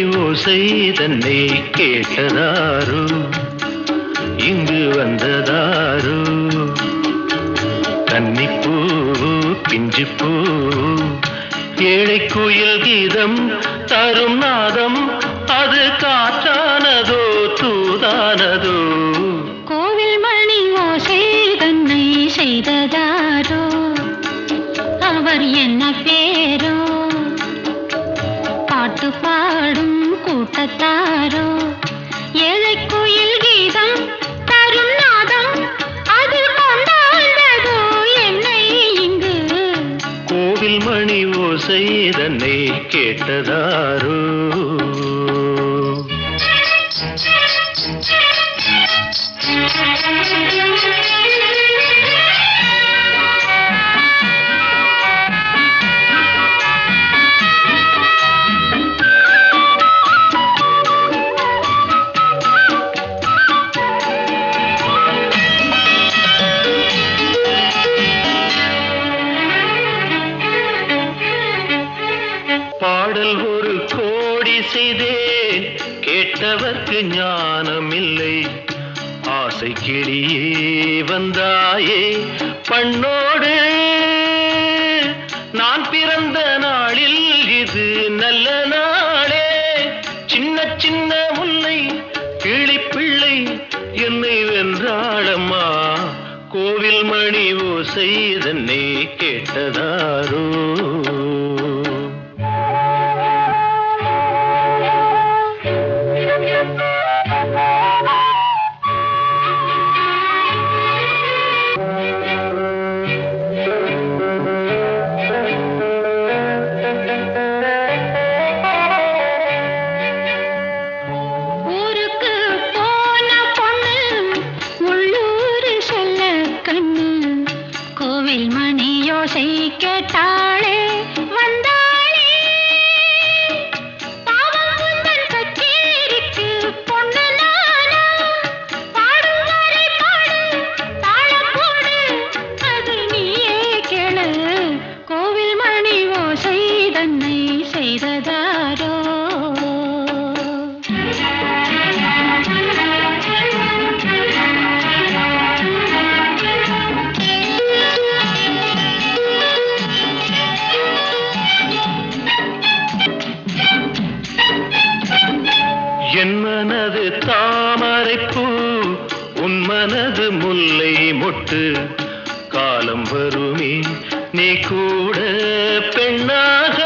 ஓசை தன்னை கேட்டதாரோ? இங்கு வந்ததாரோ? கன்னிப்பூ பிஞ்சு ஏழை குயில் கீதம் தரும் நாதம் அது காற்றானதோ தூதானதோ? கோவில் மணி ஓசை தன்னை செய்ததாரோ? அவர் என்ன பேரோ? பாட்டு பாடும் கூட்டத்தாரோ? ஏழை குயில் கீதம் தரும் நாதம் அது கொண்டாண்டதோ என்னை இங்கு கோவில் மணி ஓசை தன்னை கேட்டதாரோ? ஒரு கோடி செய்தேன் கேட்டவர்க்கு ஞானம் இல்லை ஆசை கிளியே வந்தாயே. பண்ணோடு நான் பிறந்த நாளில் இது நல்ல நாளே. சின்ன சின்ன முல்லை கிளிப்பிள்ளை என்னை வென்றாளம்மா. கோவில் மணி ஓசை தன்னை கேட்டதாரோ. கேட்டாளே வந்தாளே. பாவம் உந்தன் கச்சேரிக்கு பொண்ணு நானா? பாடும் வரை பாடு தாளம் போடு அது நீயே கேளு. கோவில் மணி ஓசை தன்னை செய்ததா? மனது முல்லை மொட்டு காலம் வருமே நீ கூட பெண்ணாக.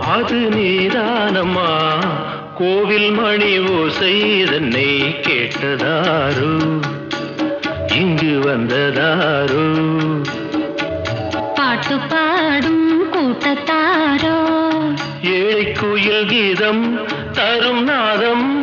அது நீதானம்மா கோவில் மணி ஓசை தன்னை கேட்டதாரோ? இங்கு வந்ததாரோ? பாட்டு பாடும் தாரோ. ஏழை குயில் கீதம் தரும் நாதம்.